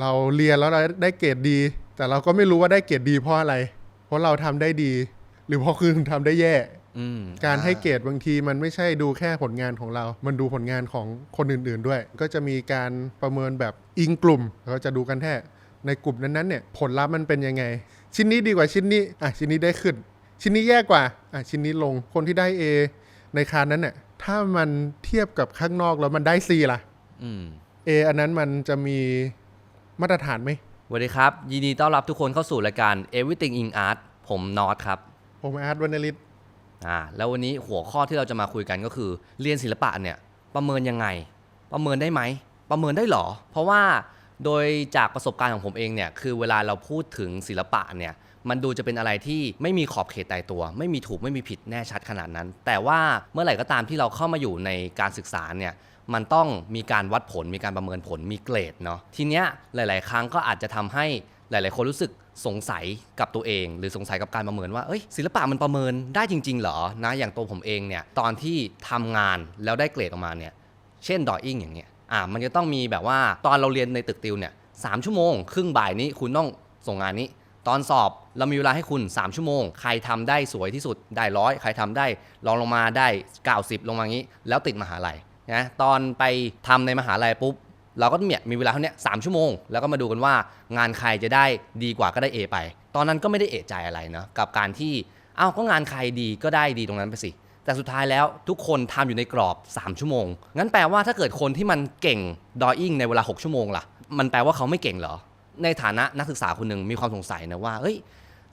เราเรียนแล้วเราได้เกรดดี แต่เราก็ไม่รู้ว่าได้เกรดดีเพราะอะไร เพราะเราทำได้ดี หรือเพราะคือทำได้แย่อืมการให้อ่เกรดบางทีมันไม่ใช่ดูแค่ผลงานของเรา มันดูผลงานของคนอื่น ๆ ด้วย ก็จะมีการประเมินแบบอิงกลุ่มเราจะดูกันแท้ในกลุ่มนั้นๆเนี่ยผลลัพธ์มันเป็นยังไง ชิ้นนี้ดีกว่าชิ้นนี้อะชิ้นนี้ได้ขึ้น ชิ้นนี้แย่กว่าอะชิ้นนี้ลงคนที่ได้ A ในคานนั้นเนี่ยถ้ามันเทียบกับข้างนอกแล้วมันได้ C ล่ะอืม A อันนั้นมันจะมี มาตรฐานไหมสวัสดีครับ ยินดีต้อนรับทุกคนเข้าสู่รายการ Everything in Art ผมนอตครับ ผมอาร์ตวรรณลิตอ่าแล้ววันนี้หัวข้อที่เราจะมาคุยกันก็คือ เรียนศิลปะเนี่ยประเมินยังไง ประเมินได้ไหม ประเมินได้หรอ เพราะว่าโดยจากประสบการณ์ของผมเองเนี่ยคือเวลาเราพูดถึงศิลปะเนี่ยมันดูจะเป็นอะไรที่ไม่มีขอบเขตตายตัว ไม่มีถูกไม่มีผิดแน่ชัดขนาดนั้น แต่ว่าเมื่อไหร่ก็ตามที่เราเข้ามาอยู่ในการศึกษาเนี่ย มันต้องมีการวัดผลมีการประเมินผลมีเกรดเนาะทีเนี้ยหลาย ๆ ครั้งก็อาจจะทำให้หลาย ๆ คนรู้สึกสงสัยกับตัวเอง หรือสงสัยกับการประเมินว่าเอ้ยศิลปะมันประเมินได้จริง ๆ เหรอนะอย่างตัวผมเองเนี่ยตอนที่ทำงานแล้วได้เกรดออกมาเนี่ยเช่นดออิ่งอย่างเงี้ยอ่ามันจะต้องมีแบบว่าตอนเราเรียนในตึกติวเนี่ยสามชั่วโมง ครึ่งบ่ายนี้คุณต้องส่งงานนี้ ตอนสอบเรามีเวลาให้คุณ 3 ชั่วโมง ใครทำได้สวยที่สุดได้ร้อยใครทำได้ลองลงมาได้ 90 ลงมางี้ แล้วติดมหาลัย นะตอนไปทำในมหาลัยปุ๊บ เราก็เนี่ยมีเวลาเท่านี้สามชั่วโมง แล้วก็มาดูกันว่างานใครจะได้ดีกว่าก็ได้ A ไป ตอนนั้นก็ไม่ได้เอะใจอะไรเนาะกับการที่อ้าวก็งานใครดีก็ได้ดีตรงนั้นไปสิ แต่สุดท้ายแล้วทุกคนทำอยู่ในกรอบ 3 ชั่วโมง งั้นแปลว่าถ้าเกิดคนที่มันเก่งดออิ่งในเวลา 6 ชั่วโมงล่ะ มันแปลว่าเขาไม่เก่งเหรอ ในฐานะนักศึกษาคนหนึ่งมีความสงสัยนะว่าเฮ้ย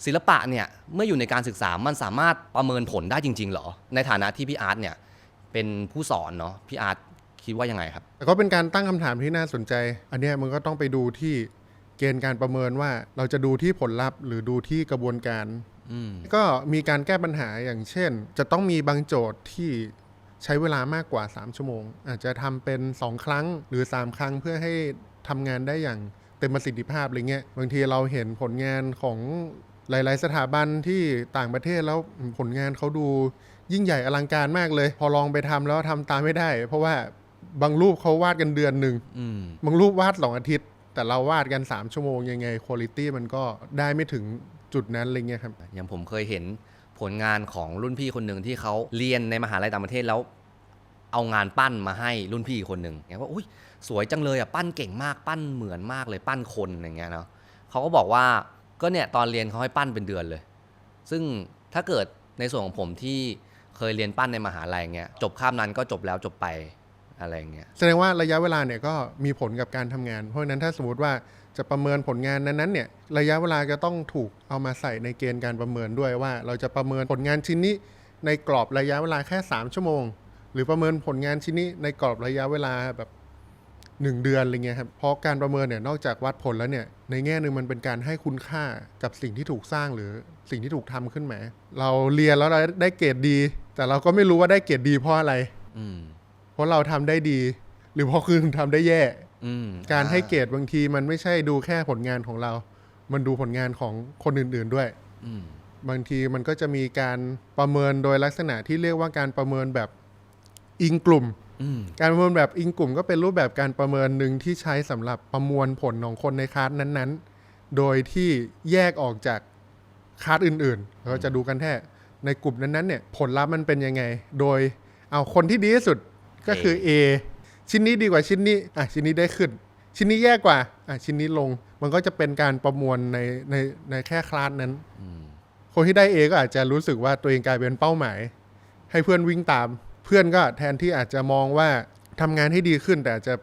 ศิลปะเนี่ยเมื่ออยู่ในการศึกษามันสามารถประเมินผลได้จริงๆเหรอ ในฐานะที่พี่อาร์ตเนี่ย เป็นผู้สอนเนาะพี่อาร์ตคิดว่ายังไงครับ แต่ก็เป็นการตั้งคำถามที่น่าสนใจ อันเนี้ยมันก็ต้องไปดูที่เกณฑ์การประเมินว่าเราจะดูที่ผลลัพธ์ หรือดูที่กระบวนการ อืม ก็มีการแก้ปัญหาอย่างเช่น จะต้องมีบางโจทย์ที่ใช้เวลามากกว่า 3 ชั่วโมง อาจจะทำเป็น 2 ครั้งหรือ 3 ครั้งเพื่อให้ทำงานได้อย่างเต็มประสิทธิภาพอะไรเงี้ยบางทีเราเห็นผลงานของหลาย ๆ สถาบันที่ต่างประเทศแล้วผลงานเขาดู ยิ่งใหญ่อลังการมากเลย พอลองไปทำแล้วทำตามไม่ได้ เพราะว่าบางรูปเขาวาดกันเดือนหนึ่งอืมบางรูปวาดสองอาทิตย์ แต่เราวาดกัน 3 ชั่วโมงยังไงคุณภาพมันก็ได้ไม่ถึงจุดนั้นอะไรเงี้ยครับอย่างผมเคยเห็นผลงานของรุ่นพี่คนหนึ่งที่เขาเรียนในมหาลัยต่างประเทศแล้ว เอางานปั้นมาให้รุ่นพี่คนหนึ่งอย่างว่าอุ้ยสวยจังเลยอะปั้นเก่งมากปั้นเหมือนมากเลยปั้นคนอย่างเงี้ยเนาะเขาก็บอกว่าก็เนี่ยตอนเรียนเขาให้ปั้นเป็นเดือนเลย ซึ่งถ้าเกิดในส่วนของผมที่ เคยเรียนปั้นในมหาลัยเงี้ยจบคาบนั้นก็จบแล้วจบไปอะไรเงี้ยแสดงว่าระยะเวลาเนี่ยก็มีผลกับการทำงาน เพราะฉะนั้นถ้าสมมติว่าจะประเมินผลงานนั้นๆเนี่ยระยะเวลาจะต้องถูกเอามาใส่ในเกณฑ์การประเมินด้วยว่า เราจะประเมินผลงานชิ้นนี้ในกรอบระยะเวลาแค่ 3 ชั่วโมง หรือประเมินผลงานชิ้นนี้ในกรอบระยะเวลาแบบ1เดือนอะไรเงี้ยครับเพราะการประเมินเนี่ยนอกจากวัดผลแล้วเนี่ยในแง่หนึ่งมันเป็นการให้คุณค่ากับสิ่งที่ถูกสร้างหรือสิ่งที่ถูกทำขึ้นมา เราเรียนแล้วเราได้เกรดดี แต่เราก็ไม่รู้ว่าได้เกรดดีเพราะอะไรอืมเพราะเราทำได้ดี หรือเพราะคือทำได้แย่อืมการให้เกรอ่ดบางทีมันไม่ใช่ดูแค่ผลงานของเรา มันดูผลงานของคนอื่น ๆด้วยอืมบางทีมันก็จะมีการประเมินโดยลักษณะที่เรียกว่าการประเมินแบบอิงกลุ่มอืมการประเมินแบบอิงกลุ่มก็เป็นรูปแบบการประเมินหนึ่งที่ใช้สำหรับประมวลผลของคนในคลาสนั้นๆ โดยที่แยกออกจากคลาสอื่นๆ เราจะดูกันแค่ ในกลุ่มนั้นๆเนี่ยผลลัพธ์มันเป็นยังไง โดยเอาคนที่ดีที่สุดก็คือ A ชิ้นนี้ดีกว่าชิ้นนี้อะชิ้นนี้ได้ขึ้น ชิ้นนี้แย่กว่าอะชิ้นนี้ลง มันก็จะเป็นการประมวลในในในแค่คลาสนั้นอืมคนที่ได้ A ก็อาจจะรู้สึกว่าตัวเองกลายเป็นเป้าหมาย ให้เพื่อนวิ่งตาม เพื่อนก็แทนที่อาจจะมองว่าทำงานให้ดีขึ้น แต่อาจจะ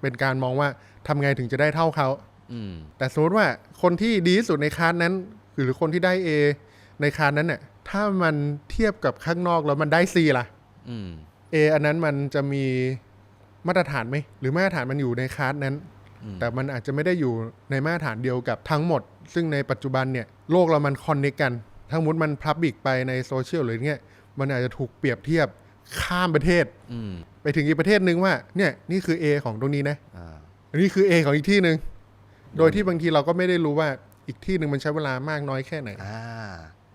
เป็นการมองว่าทำไงถึงจะได้เท่าเขาอืมแต่สมมติว่าคนที่ดีที่สุดในคลาสนั้น หรือคนที่ได้ A ในคลาสนั้นเนี่ย ถ้ามันเทียบกับข้างนอกแล้วมันได้ C ล่ะอืม A อันนั้นมันจะมีมาตรฐานไหมหรือมาตรฐานมันอยู่ในคลาสนั้นอืมแต่มันอาจจะไม่ได้อยู่ในมาตรฐานเดียวกับทั้งหมด ซึ่งในปัจจุบันเนี่ยโลกเรามันคอนเนคกัน ถ้ามุดมันพับบิกไปในโซเชียลหรือเงี้ยมันอาจจะถูกเปรียบเทียบข้ามประเทศอืมไปถึงอีกประเทศนึงว่า เนี่ยนี่คือ A ของตรงนี้นะอ่าอันนี้คือ A ของอีกที่หนึ่งโดยที่บางทีเราก็ไม่ได้รู้ว่าอีกที่หนึ่งมันใช้เวลามากน้อยแค่ไหนอ่า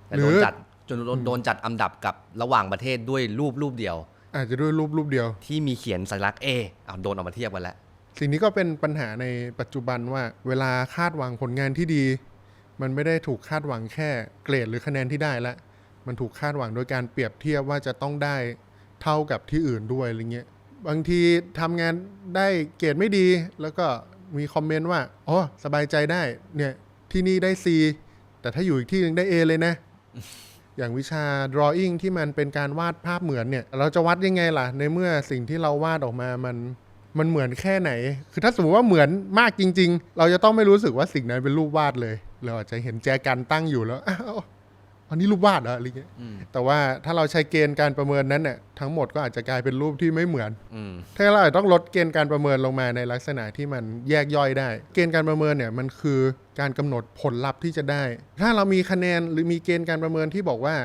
แต่หรืโดอน จัดจนโดนโดนจัดอันดับกับระหว่างประเทศด้วยรูปรูปเดียว อาจจะด้วยรูปรูปเดียว ที่มีเขียนสัญลักษณ์ A อ่าโดนเออกมาเทียบกันแล้วสิ่งนี้ก็เป็นปัญหาในปัจจุบันว่า เวลาคาดหวังผลงานที่ดี มันไม่ได้ถูกคาดหวังแค่เกรดหรือคะแนนที่ได้ละมันถูกคาดหวังโดยการเปรียบเทียบว่าจะต้องได้เท่ากับที่อื่นด้วยอะไรเงี้ยบางทีทำงานได้เกรดไม่ดี แล้วก็มีคอมเมนต์ว่าอ๋อสบายใจได้เนี่ยที่นี่ได้ C แต่ถ้าอยู่อีกที่หนึ่งได้ A เลยนะ อย่างวิชา drawing ที่มันเป็นการวาดภาพเหมือนเนี่ย เราจะวัดยังไงล่ะ ในเมื่อสิ่งที่เราวาดออกมามันมันเหมือนแค่ไหน คือถ้าสมมติว่าเหมือนมากจริง ๆ เราจะต้องไม่รู้สึกว่าสิ่งนั้นเป็นรูปวาดเลย เราอาจจะเห็นแจกันตั้งอยู่แล้วอ้าว อันนี้รูปวาดเหรออะไรเงี้ยอืมแต่ว่าถ้าเราใช้เกณฑ์การประเมินนั้นเนี่ยทั้งหมดก็อาจจะกลายเป็นรูปที่ไม่เหมือนอืมถ้าเราอาจจะต้องลดเกณฑ์การประเมินลงมาในลักษณะที่มันแยกย่อยได้ เกณฑ์การประเมินเนี่ยมันคือการกำหนดผลลัพธ์ที่จะได้ ถ้าเรามีคะแนนหรือมีเกณฑ์การประเมินที่บอกว่า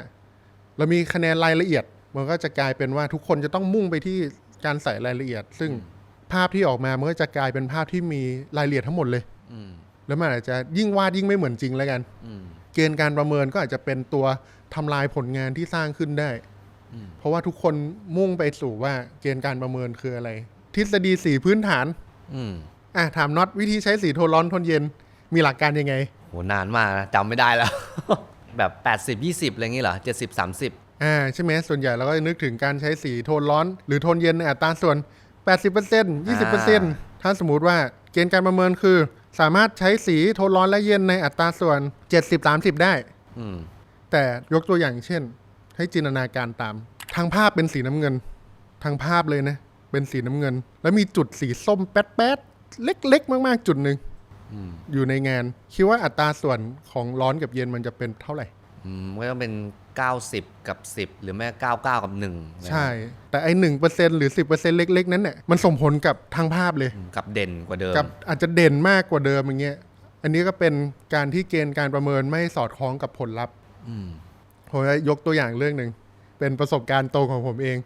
เรามีคะแนนรายละเอียด มันก็จะกลายเป็นว่าทุกคนจะต้องมุ่งไปที่การใส่รายละเอียด ซึ่งภาพที่ออกมามันก็จะกลายเป็นภาพที่มีรายละเอียดทั้งหมดเลยอืมแล้วมันอาจจะยิ่งวาดยิ่งไม่เหมือนจริงแล้วกันอืม เกณฑ์การประเมินก็อาจจะเป็นตัวทำลายผลงานที่สร้างขึ้นได้อืมเพราะว่าทุกคนมุ่งไปสู่ว่าเกณฑ์การประเมินคืออะไร ทฤษฎีสีพื้นฐานอืมอะถามน็อตวิธีใช้สีโทนร้อนโทนเย็นมีหลักการยังไงโหนานมากนะจำไม่ได้แล้ว แบบ 80 20 อะไรอย่างงี้เหรอ 70 30 อ่าใช่ไหมส่วนใหญ่เราก็จะนึกถึงการใช้สีโทนร้อน หรือโทนเย็นในอัตราส่วน 80% 20%ถ้าสมมุติว่าเกณฑ์การประเมินคือ สามารถใช้สีโทนร้อนและเย็นในอัตราส่วน 70-30 ได้ อืม แต่ยกตัวอย่างเช่น ให้จินตนาการตาม ทางภาพเป็นสีน้ำเงิน ทางภาพเลยนะ เป็นสีน้ำเงิน แล้วมีจุดสีส้มแป๊ดๆเล็กๆ มาก ๆ จุดหนึ่งอืม อยู่ในงาน คิดว่าอัตราส่วนของร้อนกับเย็นมันจะเป็นเท่าไหร่ อืมก็ต้องเป็น 90 กับ 10 หรือแม่99 กับ1ใช่ แต่ไอหนึ่งเปอร์เซ็นหรือสิบเปอร์เซ็นเล็กๆ นั้นเนี่ยมันส่งผลกับทางภาพเลยกับเด่นกว่าเดิมกับอาจจะเด่นมากกว่าเดิมอย่างเงี้ยอันนี้ก็เป็นการที่เกณฑ์การประเมินไม่สอดคล้องกับผลลัพธ์อืมผมจะยกตัวอย่างเรื่องหนึ่งเป็นประสบการณ์ตรงของผมเอง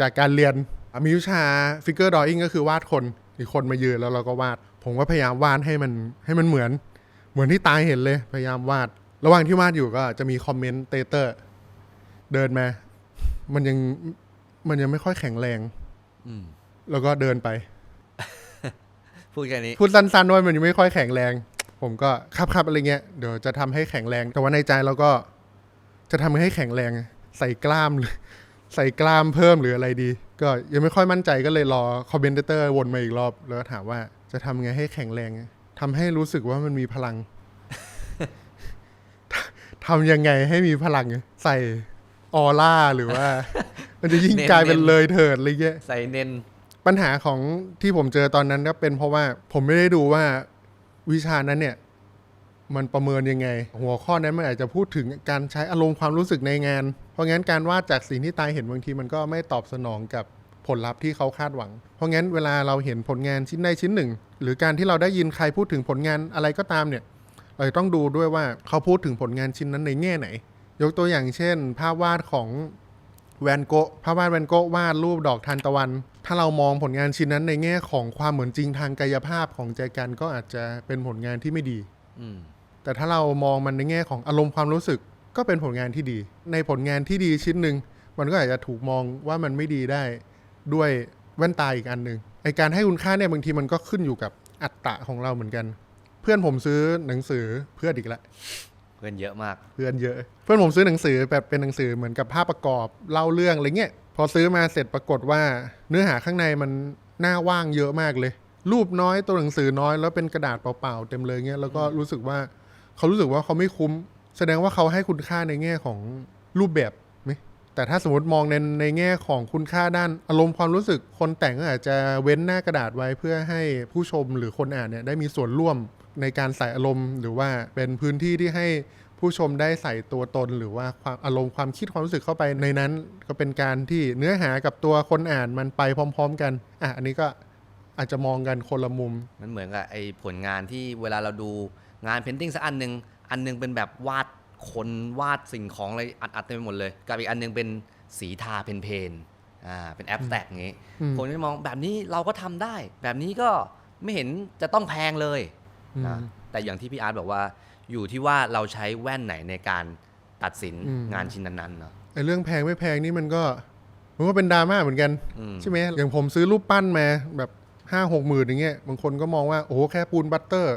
จากการเรียนอะมีวิชาฟิกเกอร์ดอ w ิ n งก็คือวาดคนมีคนมายืนแล้วเราก็วาด ผมก็พยายามวาดให้มันให้มันเหมือน เหมือนที่ตาเห็นเลย พยายามวาด ระหว่างที่วาดอยู่ก็จะมีคอมเมนเตเตอร์ เดินมา มันยังมันยังไม่ค่อยแข็งแรง อืม แล้วก็เดินไป พูดแค่นี้ พูดสั้นๆว่ามันยังไม่ค่อยแข็งแรง ผมก็ครับครับอะไรเงี้ยเดี๋ยวจะทำให้แข็งแรง แต่ว่าในใจเราก็จะทำให้แข็งแรงใส่กล้ามหรือ ใส่กล้ามเพิ่มหรืออะไรดี ก็ยังไม่ค่อยมั่นใจก็เลยรอคอมเมนเตอร์วนมาอีกรอบ แล้วก็ถามว่าจะทำไงให้แข็งแรงทำให้รู้สึกว่ามันมีพลัง ทำยังไงให้มีพลังใส่ ออร่าหรือว่า มันจะยิ่งเน้นกลายเป็นเน้นเลยเถิดอะไรเงี้ยใส่เน้นปัญหาของที่ผมเจอตอนนั้นก็เป็นเพราะว่าผมไม่ได้ดูว่าวิชานั้นเนี่ย มันประเมินยังไง หัวข้อนั้นมันอาจจะพูดถึงการใช้อารมณ์ความรู้สึกในงาน เพราะงั้นการวาดจากสิ่งที่ตายเห็นบางทีมันก็ไม่ตอบสนองกับผลลัพธ์ที่เขาคาดหวัง เพราะงั้นเวลาเราเห็นผลงานชิ้นใดชิ้นหนึ่ง หรือการที่เราได้ยินใครพูดถึงผลงานอะไรก็ตามเนี่ยเราจะต้องดูด้วยว่าเขาพูดถึงผลงานชิ้นนั้นในแง่ไหน ยกตัวอย่างเช่น ภาพวาดของแวนโกะภาพวาดแวนโกะวาดรูปดอกทานตะวัน ถ้าเรามองผลงานชิ้นนั้นในแง่ของความเหมือนจริงทางกายภาพของใจกันก็อาจจะเป็นผลงานที่ไม่ดี อืม แต่ถ้าเรามองมันในแง่ของอารมณ์ความรู้สึกก็เป็นผลงานที่ดี ในผลงานที่ดีชิ้นหนึ่งมันก็อาจจะถูกมองว่ามันไม่ดีได้ด้วยแว่นตาอีกอันหนึ่งไอการให้คุณค่าเนี่ยบางทีมันก็ขึ้นอยู่กับอัตตะของเราเหมือนกัน เพื่อนผมซื้อหนังสือเพื่อนอีกแล้วเพื่อนเยอะมาก เพื่อนเยอะ เพื่อนผมซื้อหนังสือแบบเป็นหนังสือเหมือนกับภาพประกอบเล่าเรื่องอะไรเงี้ยพอซื้อมาเสร็จปรากฏว่า เนื้อหาข้างในมันหน้าว่างเยอะมากเลย รูปน้อยตัวหนังสือน้อยแล้วเป็นกระดาษเปล่าๆเต็มเลยเงี้ยแล้วก็รู้สึกว่าเขารู้สึกว่าเขาไม่คุ้ม แสดงว่าเขาให้คุณค่าในแง่ของรูปแบบไหมแต่ถ้าสมมติมองในในแง่ของคุณค่าด้านอารมณ์ความรู้สึกคนแต่งก็อาจจะเว้นหน้ากระดาษไว้เพื่อให้ผู้ชมหรือคนอ่านเนี่ยได้มีส่วนร่วม ในการใส่อารมณ์ หรือว่าเป็นพื้นที่ที่ให้ผู้ชมได้ใส่ตัวตน หรือว่าความอารมณ์ความคิดความรู้สึกเข้าไปในนั้น ก็เป็นการที่เนื้อหากับตัวคนอ่านมันไปพร้อม ๆ กันอะอันนี้ก็อาจจะมองกันคนละมุม มันเหมือนกับไอ้ผลงานที่เวลาเราดูงานเพนติ้งสักอันหนึ่งอันหนึงเป็นแบบวาดคนวาดสิ่งของอะไรอัดๆเต็มไปหมดเลย กับอีกอันหนึงเป็นสีทาเพนๆอ่าเป็นแอปแตกอย่างงี้อืมคนก็มองแบบนี้เราก็ทำได้ แบบนี้ก็ไม่เห็นจะต้องแพงเลย นะอืมแต่อย่างที่พี่อาร์ตบอกว่าอยู่ที่ว่าเราใช้แว่นไหนในการตัดสินอืมงานชิ้นนั้นๆเนาะไอ้เรื่องแพงไม่แพงนี่มันก็มันก็เป็นดราม่าเหมือนกันอืมใช่ไหมอย่างผมซื้อรูปปั้นมาแบบห้าหกหมื่นอย่างเงี้ยบางคนก็มองว่าโอ้โหแค่ปูนบัตเตอร์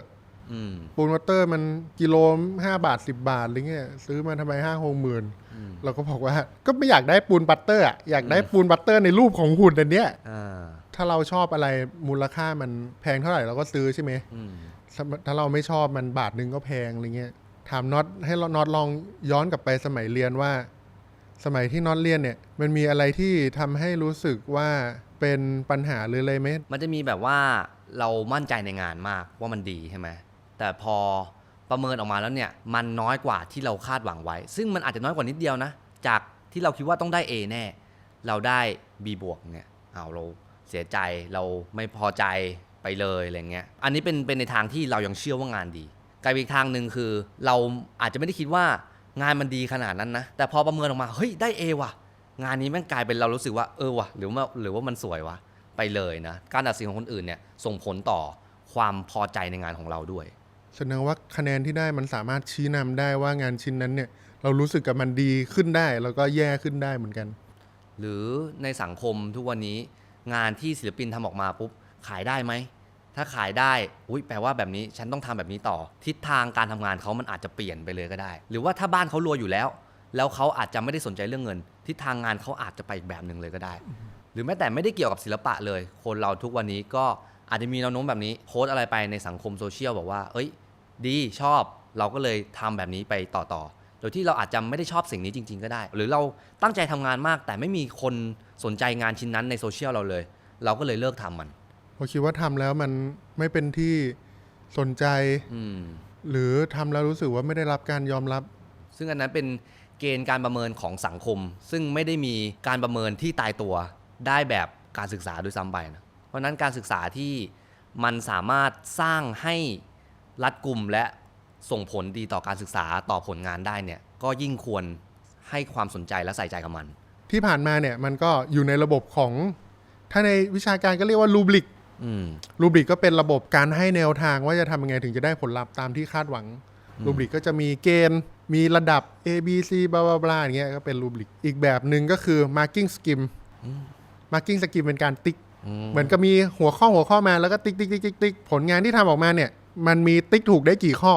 อืมปูนบัตเตอร์มันกิโลห้าบาทสิบาทอะไรเงี้ยซื้อมาทำไมห้าหกหมื่นอืมเราก็บอกว่าก็ไม่อยากได้ปูนบัตเตอร์อะอยากได้ปูนบัตเตอร์ในรูปของหุ่นอันเนี้ยอ่าถ้าเราชอบอะไรมูลค่ามันแพงเท่าไหร่เราก็ซื้อใช่ไหมอืม ถ้าเราไม่ชอบมันบาทหนึ่งก็แพงอะไรเงี้ยถามน็อตให้น็อตลองย้อนกลับไปสมัยเรียนว่า สมัยที่น็อตเรียนเนี่ย มันมีอะไรที่ทำให้รู้สึกว่าเป็นปัญหาหรืออะไรไหมมันจะมีแบบว่าเรามั่นใจในงานมากว่ามันดีใช่ไหมแต่พอประเมินออกมาแล้วเนี่ย มันน้อยกว่าที่เราคาดหวังไว้ ซึ่งมันอาจจะน้อยกว่านิดเดียวนะ จากที่เราคิดว่าต้องได้ A แน่ เราได้ B บวกเนี่ยเอาเราเสียใจเราไม่พอใจ ไปเลยอะไรเงี้ย อันนี้เป็นเป็นในทางที่เรายังเชื่อว่างานดีกลายเป็นอีกทางหนึ่งคือ เราอาจจะไม่ได้คิดว่างานมันดีขนาดนั้นนะ แต่พอประเมินออกมาเฮ้ยได้ A ว่ะ งานนี้แม่งกลายเป็นเรารู้สึกว่าเออว่ะหรือว่าหรือว่ามันสวยวะไปเลยนะการตัดสินของคนอื่นเนี่ยส่งผลต่อความพอใจในงานของเราด้วย แสดงว่าคะแนนที่ได้มันสามารถชี้นำได้ว่างานชิ้นนั้นเนี่ย เรารู้สึกกับมันดีขึ้นได้ แล้วก็แย่ขึ้นได้เหมือนกัน หรือในสังคมทุกวันนี้งานที่ศิลปินทำออกมาปุ๊บขายได้ไหม ถ้าขายได้อุ้ยแปลว่าแบบนี้ฉันต้องทำแบบนี้ต่อ ทิศทางการทำงานเขามันอาจจะเปลี่ยนไปเลยก็ได้ หรือว่าถ้าบ้านเขารวยอยู่แล้ว แล้วเขาอาจจะไม่ได้สนใจเรื่องเงิน ทิศทางงานเขาอาจจะไปอีกแบบหนึ่งเลยก็ได้ หรือแม้แต่ไม่ได้เกี่ยวกับศิลปะเลย คนเราทุกวันนี้ก็อาจจะมีแนวโน้มแบบนี้โพสอะไรไปในสังคมโซเชียลบอกว่า เอ้ย ดีชอบเราก็เลยทำแบบนี้ไปต่อต่อโดยที่เราอาจจะไม่ได้ชอบสิ่งนี้จริง ๆ ก็ได้ หรือเราตั้งใจทำงานมาก แต่ไม่มีคนสนใจงานชิ้นนั้นในโซเชียลเราเลย เราก็เลยเลิกทำมัน พอคิดว่าทำแล้วมันไม่เป็นที่สนใจอืมหรือทำแล้วรู้สึกว่าไม่ได้รับการยอมรับ ซึ่งอันนั้นเป็นเกณฑ์การประเมินของสังคม ซึ่งไม่ได้มีการประเมินที่ตายตัวได้แบบการศึกษาด้วยซ้ำไปนะเพราะฉะนั้นการศึกษาที่มันสามารถสร้างให้รัดกลุ่มและส่งผลดีต่อการศึกษาต่อผลงานได้เนี่ย ก็ยิ่งควรให้ความสนใจและใส่ใจกับมัน ที่ผ่านมาเนี่ยมันก็อยู่ในระบบของถ้าในวิชาการก็เรียกว่ารูบลิกอืม รูบลิกก็เป็นระบบการให้แนวทางว่าจะทำยังไงถึงจะได้ผลลัพธ์ตามที่คาดหวัง รูบลิกก็จะมีเกณฑ์มีระดับ A B C บลาบลาบลาอย่างเงี้ยก็เป็นรูบลิกอีกแบบหนึ่งก็คือ marking scheme marking scheme เป็นการติ๊กอืมเหมือนกับมีหัวข้อหัวข้อมาแล้วก็ติ๊กติ๊กติ๊กติ๊กติ๊กผลงานที่ทำออกมาเนี่ย มันมีติ๊กถูกได้กี่ข้อ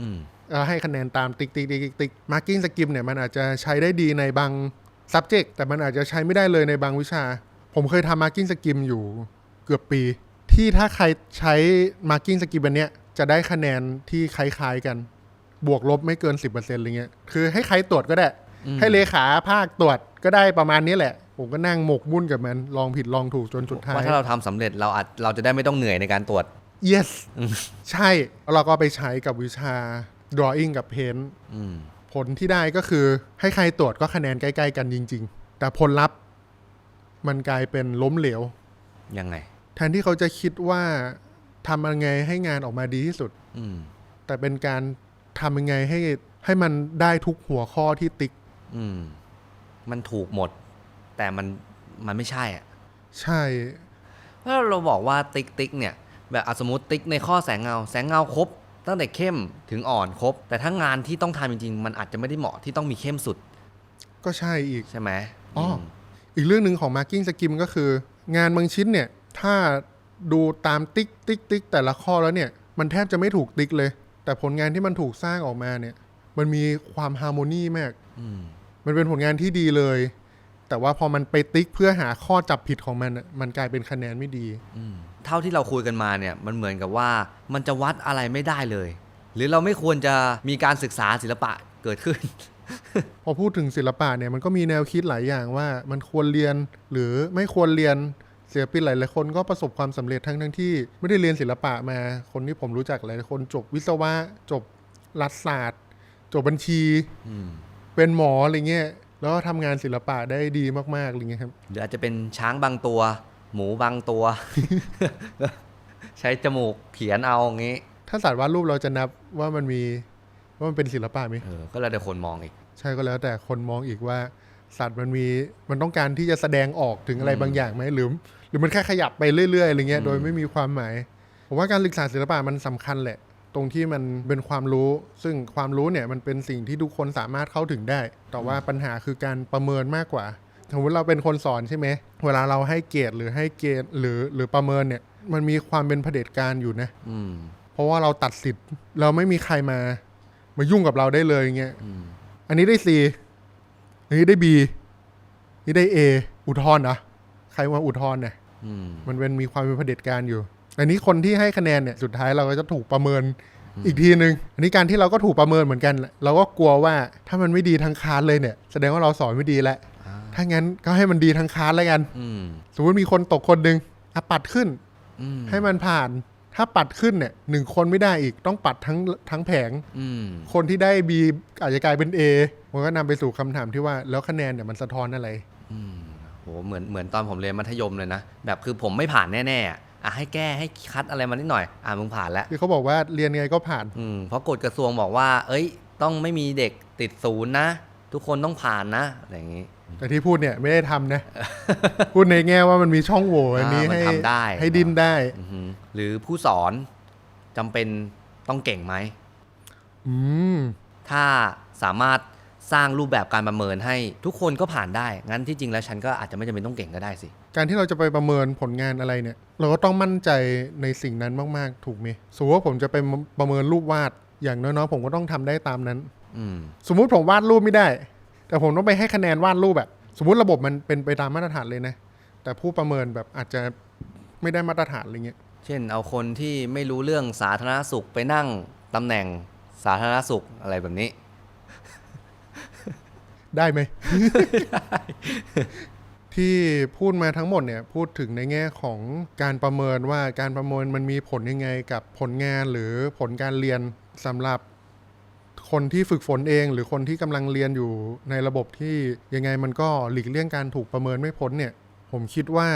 อืมเอ่อให้คะแนนตามติ๊กติ๊กติ๊กติ๊กติ๊ก marking scheme เนี่ยมันอาจจะใช้ได้ดีในบาง subject แต่มันอาจจะใช้ไม่ได้เลยในบางวิชา ผมเคยทำ marking scheme อยู่ เกือบปี ที่ถ้าใครใช้ marking scheme อันเนี้ยจะได้คะแนนที่คล้ายๆกัน บวกลบไม่เกิน 10%อะไรเงี้ยคือให้ใครตรวจก็ได้อืมให้เลขาภาคตรวจก็ได้ประมาณนี้แหละ ผมก็นั่งหมกมุ่นกับมันลองผิดลองถูกจนสุดท้าย ว่าถ้าเราทำสำเร็จเราอาจเราจะได้ไม่ต้องเหนื่อยในการตรวจ yes ใช่แล้วเราก็ไปใช้กับวิชา drawing กับ paint อืม ผลที่ได้ก็คือให้ใครตรวจก็คะแนนใกล้ ๆ กันจริง ๆ แต่ผลลัพธ์มันกลายเป็นล้มเหลว ยังไง แทนที่เขาจะคิดว่าทำยังไงให้งานออกมาดีที่สุดอืมแต่เป็นการทำยังไงให้ให้มันได้ทุกหัวข้อที่ติ๊กอืมมันถูกหมด แต่มันมันไม่ใช่อะ ใช่ถ้าเราบอกว่าติ๊กติ๊กเนี่ย แบบอะสมมติติ๊กในข้อแสงเงา แสงเงาครบ ตั้งแต่เข้มถึงอ่อนครบ แต่ถ้างานที่ต้องทำจริงๆ มันอาจจะไม่ได้เหมาะที่ต้องมีเข้มสุด ก็ใช่อีกใช่ไหมอ๋ออืมอีกเรื่องหนึ่งของ marking scheme ก็คือ งานบางชิ้นเนี่ย ถ้าดูตามติ๊กติ๊กติ๊กแต่ละข้อแล้วเนี่ย มันแทบจะไม่ถูกติ๊กเลย แต่ผลงานที่มันถูกสร้างออกมาเนี่ย มันมีความฮาร์โมนีมากอืมมันเป็นผลงานที่ดีเลย แต่ว่าพอมันไปติ๊กเพื่อหาข้อจับผิดของมันอะมันกลายเป็นคะแนนไม่ดีอืมเท่าที่เราคุยกันมาเนี่ย มันเหมือนกับว่ามันจะวัดอะไรไม่ได้เลย หรือเราไม่ควรจะมีการศึกษาศิลปะเกิดขึ้นพอพูดถึงศิลปะเนี่ยมันก็มีแนวคิดหลายอย่างว่ามันควรเรียนหรือไม่ควรเรียน ศิลปินหลายๆคนก็ประสบความสำเร็จทั้งทั้งๆที่ ไม่ได้เรียนศิลปะมา คนที่ผมรู้จักหลายคนจบวิศวะ จบรัฐศาสตร์ จบบัญชีอืมเป็นหมออะไรเงี้ยแล้วก็ทำงานศิลปะได้ดีมากๆอะไรเงี้ยครับหรืออาจจะเป็นช้างบางตัว หมูบางตัว ใช้จมูกเขียนเอาอย่างงี้ ถ้าศาสตร์วาดรูปเราจะนับว่ามันมีว่ามันเป็นศิลปะไหมเออก็แล้วแต่คนมองอีก ใช่ก็แล้วแต่คนมองอีกว่าสัตว์มันมีมันต้องการที่จะแสดงออกถึงอะไรอืมบางอย่างไหมหรือ หรือมันแค่ขยับไปเรื่อยๆอะไรเงี้ยอืมโดยไม่มีความหมาย ผมว่าการศึกษาศิลปะมันสำคัญแหละ ตรงที่มันเป็นความรู้ ซึ่งความรู้เนี่ยมันเป็นสิ่งที่ทุกคนสามารถเข้าถึงได้ แต่ว่าปัญหาคือการประเมินมากกว่าสมมติเราเป็นคนสอนใช่ไหม เวลาเราให้เกรดหรือให้เกณฑ์หรือหรือประเมินเนี่ย มันมีความเป็นเผด็จการอยู่นะอืมเพราะว่าเราตัดสิทธิ์เราไม่มีใครมา มายุ่งกับเราได้เลยอย่างเงี้ยอืมอันนี้ได้ C อันนี้ได้ B นี่ได้ A อุทธรณ์เหรอ ใครมาอุทธรณ์เนี่ยอืมมันเป็นมีความเป็นเผด็จการอยู่ อันนี้คนที่ให้คะแนนเนี่ยสุดท้ายเราก็จะถูกประเมินอีกทีหนึ่งอันนี้การที่เราก็ถูกประเมินเหมือนกัน เราก็กลัวว่าถ้ามันไม่ดีทางคลาสเลยเนี่ย แสดงว่าเราสอนไม่ดีแล้วอ่าถ้างั้นก็ให้มันดีทางคลาสแล้วกันอืมสมมติมีคนตกคนหนึ่งอะปัดขึ้นอืมให้มันผ่าน ถ้าปัดขึ้นเนี่ยหนึ่งคนไม่ได้อีกต้องปัดทั้งทั้งแผงอืมคนที่ได้ B อาจจะกลายเป็น A มันก็นำไปสู่คำถามที่ว่าแล้วคะแนนเนี่ยมันสะท้อนอะไรอืม โหเหมือนเหมือนตอนผมเรียนมัธยมเลยนะ แบบคือผมไม่ผ่านแน่ๆอะอะให้แก้ให้คัดอะไรมานิดหน่อย อะมึงผ่านแล้วคือเขาบอกว่าเรียนไงก็ผ่านอืมเพราะกฎกระทรวงบอกว่า เอ้ย ต้องไม่มีเด็กติดศูนย์นะ ทุกคนต้องผ่านนะอะไรอย่างงี้ แต่ที่พูดเนี่ยไม่ได้ทำนะ พูดในแง่ว่ามันมีช่องโหว่อันนี้อ่ามันให้ทำได้ ให้ดิ้นได้ อือหือหรือผู้สอนจำเป็นต้องเก่งไหม อืม ถ้าสามารถ สร้างรูปแบบการประเมินให้ทุกคนก็ผ่านได้ งั้นที่จริงแล้วฉันก็อาจจะไม่จำเป็นต้องเก่งก็ได้สิ การที่เราจะไปประเมินผลงานอะไรเนี่ย เราก็ต้องมั่นใจในสิ่งนั้นมาก ๆ ถูกไหมสมมติว่าผมจะไปประเมินรูปวาดอย่างน้อยๆผมก็ต้องทำได้ตามนั้นอืมสมมุติผมวาดรูปไม่ได้ แต่ผมต้องไปให้คะแนนวาดรูปแบบ สมมุติระบบมันเป็นไปตามมาตรฐานเลยนะ แต่ผู้ประเมินแบบอาจจะไม่ได้มาตรฐานอะไรเงี้ย เช่น เอาคนที่ไม่รู้เรื่องสาธารณสุขไปนั่งตำแหน่งสาธารณสุขอะไรแบบนี้ ได้ไหมที่พูดมาทั้งหมดเนี่ยพูดถึงในแง่ของการประเมินว่าการประเมินมันมีผลยังไงกับผลงานหรือผลการเรียนสำหรับคนที่ฝึกฝนเอง หรือคนที่กำลังเรียนอยู่ในระบบที่ยังไงมันก็หลีกเลี่ยงการถูกประเมินไม่พ้นเนี่ย ผมคิดว่า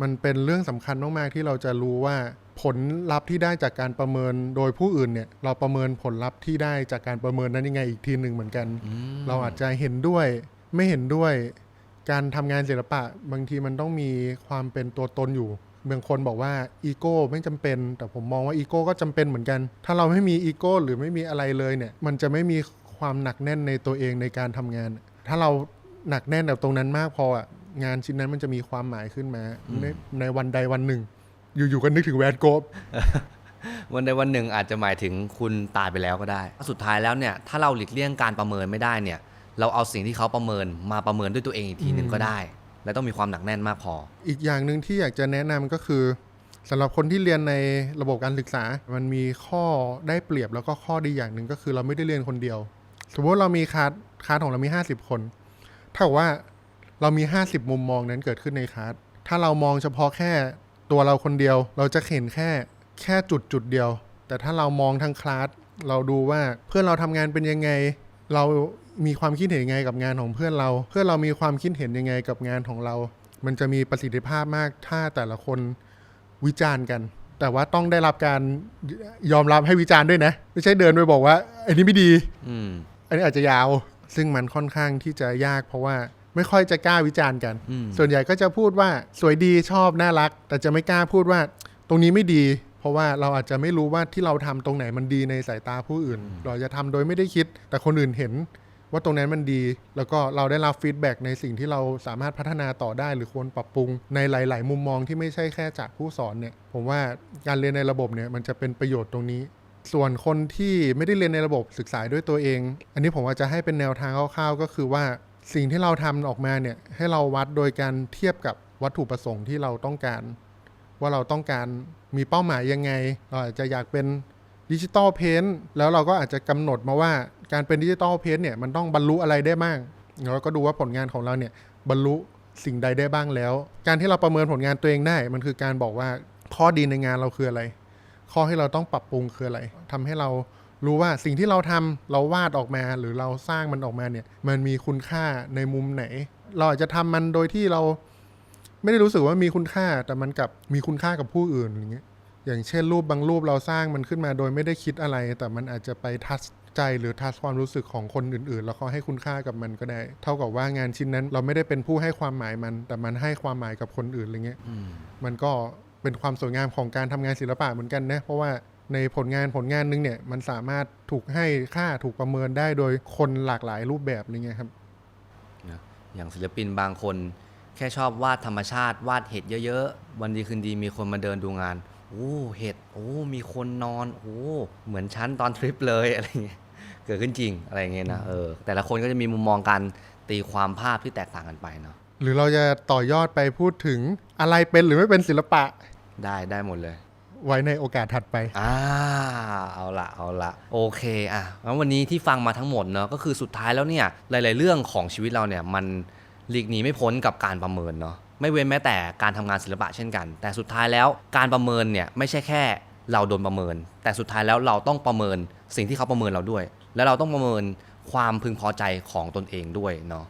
มันเป็นเรื่องสำคัญมากๆที่เราจะรู้ว่า ผลลัพธ์ที่ได้จากการประเมินโดยผู้อื่นเนี่ย เราประเมินผลลัพธ์ที่ได้จากการประเมินนั้นยังไงอีกทีหนึ่งเหมือนกัน เราอาจจะเห็นด้วยไม่เห็นด้วย การทำงานศิลปะ บางทีมันต้องมีความเป็นตัวตนอยู่บางคนบอกว่าอีโก้ไม่จำเป็น แต่ผมมองว่าอีโก้ก็จำเป็นเหมือนกัน ถ้าเราไม่มีอีโก้หรือไม่มีอะไรเลยเนี่ย มันจะไม่มีความหนักแน่นในตัวเองในการทำงาน ถ้าเราหนักแน่นแบบตรงนั้นมากพออะงานชิ้นนั้นมันจะมีความหมายขึ้นมาในในวันใดวันหนึ่ง อยู่ๆก็นึกถึงแวนโกบวันใดวันหนึ่งอาจจะหมายถึงคุณตายไปแล้วก็ได้ สุดท้ายแล้วเนี่ยถ้าเราหลีกเลี่ยงการประเมินไม่ได้เนี่ย เราเอาสิ่งที่เขาประเมินมาประเมินด้วยตัวเองอีกทีหนึ่งก็ได้ และต้องมีความหนักแน่นมากพอ อีกอย่างหนึ่งที่อยากจะแนะนำก็คือสำหรับคนที่เรียนในระบบการศึกษา มันมีข้อได้เปรียบแล้วก็ข้อดีอย่างหนึ่งก็คือเราไม่ได้เรียนคนเดียว สมมติเรามีคลาสคลาสของเรามี 50 คนเท่ากับว่าเรามี 50 มุมมองนั้นเกิดขึ้นในคลาสถ้าเรามองเฉพาะแค่ ตัวเราคนเดียวเราจะเห็นแค่แค่จุดจุดเดียว แต่ถ้าเรามองทั้งคลาสเราดูว่าเพื่อนเราทำงานเป็นยังไง เรามีความคิดเห็นยังไงกับงานของเพื่อนเรา เพื่อนเรามีความคิดเห็นยังไงกับงานของเรา มันจะมีประสิทธิภาพมากถ้าแต่ละคนวิจารณ์กัน แต่ว่าต้องได้รับการยอมรับให้วิจารณ์ด้วยนะ ไม่ใช่เดินไปบอกว่าอันนี้ไม่ดีอืมอันนี้อาจจะยาว ซึ่งมันค่อนข้างที่จะยากเพราะว่า ไม่ค่อยจะกล้าวิจารณ์กันอืมส่วนใหญ่ก็จะพูดว่าสวยดีชอบน่ารัก แต่จะไม่กล้าพูดว่าตรงนี้ไม่ดี เพราะว่าเราอาจจะไม่รู้ว่าที่เราทำตรงไหนมันดีในสายตาผู้อื่น เราจะทำโดยไม่ได้คิด แต่คนอื่นเห็นว่าตรงนั้นมันดี แล้วก็เราได้รับฟีดแบ็กในสิ่งที่เราสามารถพัฒนาต่อได้หรือควรปรับปรุงในหลาย ๆ มุมมองที่ไม่ใช่แค่จากผู้สอนเนี่ย ผมว่าการเรียนในระบบเนี่ยมันจะเป็นประโยชน์ตรงนี้ ส่วนคนที่ไม่ได้เรียนในระบบศึกษาด้วยตัวเอง อันนี้ผมว่าจะให้เป็นแนวทางคร่าวๆก็คือว่า สิ่งที่เราทำออกมาเนี่ยให้เราวัดโดยการเทียบกับวัตถุประสงค์ที่เราต้องการ ว่าเราต้องการมีเป้าหมายยังไงเราอาจจะอยากเป็นดิจิตอลเพนท์แล้วเราก็อาจจะกำหนดมาว่าการเป็นดิจิตอลเพนท์เนี่ยมันต้องบรรลุอะไรได้บ้างแล้วก็ดูว่าผลงานของเราเนี่ยบรรลุสิ่งใดได้บ้างแล้ว การที่เราประเมินผลงานตัวเองได้ มันคือการบอกว่าข้อดีในงานเราคืออะไร ข้อที่เราต้องปรับปรุงคืออะไรทำให้เรา รู้ว่าสิ่งที่เราทำเราวาดออกมาหรือเราสร้างมันออกมาเนี่ยมันมีคุณค่าในมุมไหน เราอาจจะทำมันโดยที่เราไม่ได้รู้สึกว่ามีคุณค่าแต่มันกลับมีคุณค่ากับผู้อื่นอย่างเงี้ยอย่างเช่นรูปบางรูปเราสร้างมันขึ้นมาโดยไม่ได้คิดอะไร แต่มันอาจจะไปทัชใจหรือทัชความรู้สึกของคนอื่นๆ แล้วเขาให้คุณค่ากับมันก็ได้ เท่ากับว่างานชิ้นนั้น เราไม่ได้เป็นผู้ให้ความหมายมัน แต่มันให้ความหมายกับคนอื่นอะไรเงี้ยอืมมันก็เป็นความสวยงามของการทำงานศิลปะเหมือนกันนะเพราะว่า ในผลงานผลงานนึงเนี่ยมันสามารถถูกให้ค่าถูกประเมินได้โดยคนหลากหลายรูปแบบอะไรเงี้ยครับนะอย่างศิลปินบางคน แค่ชอบวาดธรรมชาติ วาดเห็ดเยอะๆ วันดีคืนดีมีคนมาเดินดูงานโอ้เห็ดโอ้มีคนนอนโอ้เหมือนชั้นตอนทริปเลยอะไรเงี้ยเกิดขึ้นจริงอะไรเงี้ยนะเออแต่ละคนก็จะมีมุมมองการตีความภาพที่แตกต่างกันไปเนาะหรือเราจะต่อยอดไปพูดถึงอะไรเป็นหรือไม่เป็นศิลปะได้ได้หมดเลย ไว้ในโอกาสถัดไป อ่า เอาละเอาละโอเคอะงั้นวันนี้ที่ฟังมาทั้งหมดเนาะก็คือสุดท้ายแล้วเนี่ยหลาย ๆ เรื่องของชีวิตเราเนี่ยมันหลีกหนีไม่พ้นกับการประเมินเนาะไม่เว้นแม้แต่การทำงานศิลปะเช่นกัน แต่สุดท้ายแล้วการประเมินเนี่ยไม่ใช่แค่เราโดนประเมิน แต่สุดท้ายแล้วเราต้องประเมินสิ่งที่เขาประเมินเราด้วย แล้วเราต้องประเมิน ความพึงพอใจของตนเองด้วยเนาะ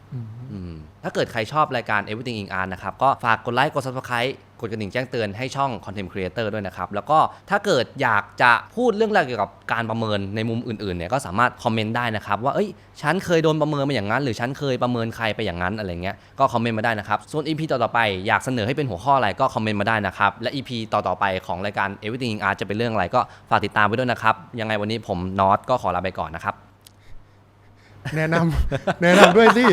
อืมถ้าเกิดใครชอบรายการ Everything in Art นะครับ ก็ฝากกดไลค์ กด Subscribe กดกระดิ่งแจ้งเตือนให้ช่อง Content Creator ด้วยนะครับ แล้วก็ถ้าเกิดอยากจะพูดเรื่องราวเกี่ยวกับการประเมินในมุมอื่นๆเนี่ยก็สามารถคอมเมนต์ได้นะครับ ว่าเอ้ย ฉันเคยโดนประเมินมาอย่างนั้น หรือฉันเคยประเมินใครไปอย่างนั้นอะไรเงี้ยก็คอมเมนต์มาได้นะครับส่วน EP ต่อๆไปอยากเสนอให้เป็นหัวข้ออะไรก็คอมเมนต์มาได้นะครับและ EP ต่อๆไปของรายการ Everything in Art จะเป็นเรื่องอะไรก็ฝากติดตามไว้ด้วยนะครับยังไงวันนี้ผมนอตก็ขอลาไปก่อนนะครับ แนะนำ แนะนำด้วยสิ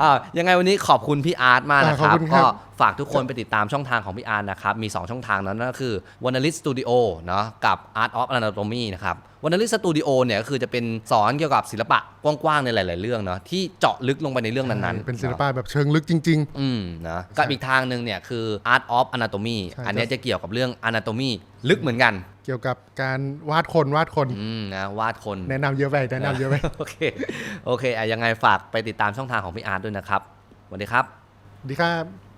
อ่ายังไงวันนี้ขอบคุณพี่อาร์ตมากนะคอ่ารับขอบคุณครัก็บฝากทุกคนไปติดตามช่องทางของพี่อาร์ตนะครับ มี 2 ช่องทางนั้นก็คือ w a n a l i s Studio เนาะกับ Art of Anatomy นะครับ w a n a l i s Studio เนี่ยก็คือจะเป็นสอนเกี่ยวกับศิลปะกว้างๆในหลาย ๆ เรื่องเนาะที่เจาะลึกลงไปในเรื่องนั้นๆเป็นศิลเนาะปะแบบเชิงลึกจริงอืมนะกับอีกทางหนึ่งเนี่ยคือ Art of Anatomy ใช่ อันเนี้ยจะเกี่ยวกับเรื่อง Anatomy ลึกเหมือนกันๆเกี่ยวกับการวาดคนวาดคน อืมนะวาดคน แนะนำเยอะไปแนะนำเยอะไป โอเค โอเคอะยังไงฝากไปติดตามช่องทางของพี่อาร์ตด้วยนะครับสวัสดีครับ ดีครับ